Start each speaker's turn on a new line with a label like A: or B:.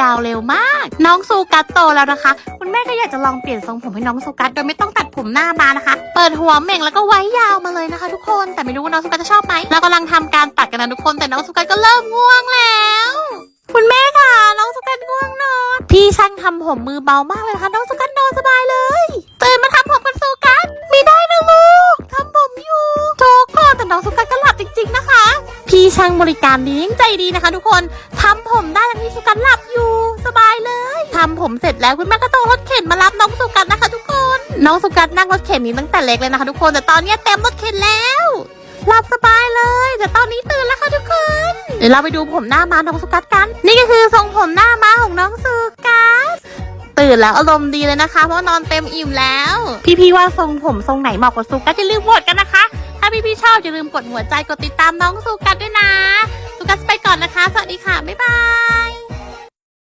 A: ยาวเร็วมาก น้องซูกัสโตแล้วนะคะ คุณแม่ก็อยากจะลองเปลี่ยนทรงผมให้น้องซูกัสโดยไม่ต้องตัดผมหน้ามานะคะ เปิดหัวเม่งแล้วก็ไว้ยาวมาเลยนะคะ ทุกคนแต่ไม่รู้ว่าน้องซูกัสจะชอบไหมเรากำลังทำการตัดกันนะทุกคนแต่น้องซูกัสก็เริ่มง่วงแล้ว คุณแม่ค่ะน้องสุกันง่วงนอนพี่ช่างทำผมมือเบามากเลยนะคะน้องสุกันนอนสบายเลยตื่นมาทำผมกันสุกันไม่ได้นะลูกทำผมอยู่ทุกแต่น้องสุกันก็หลับจริง ๆนะคะ พี่ช่างบริการดียิ่งใจดีนะคะ ทุกคนทำผมได้ทั้งที่สุกันหลับอยู่สบายเลยทำผมเสร็จแล้วคุณแม่ก็ต้องรถเข็นมารับน้องสุกันนะคะ ทุกคน น้องสุกันนั่งรถเข็นนี้ตั้งแต่เล็กเลยนะคะ ทุกคนแต่ตอนนี้เต็มรถเข็นแล้วหลับสบายเลยแต่ตอนนี้ตื่นแล้วค่ะทุกคน เดี๋ยวเราไปดูผมหน้าม้าน้องสุกัสกัน นี่ก็คือทรงผมหน้าม้าของน้องสุกัสตื่นแล้วอารมณ์ดีเลยนะคะ เพราะนอนเต็มอิ่มแล้ว พี่ๆว่าทรงผมทรงไหนเหมาะกับสุกัสอย่าลืมโหวตกันนะคะ อบอย่าลืมกดหัวใจกดติดตามน้องสุกัสด้วยนะสุกัสไปก่อนนะคะ สวัสดีค่ะ บ๊ายบาย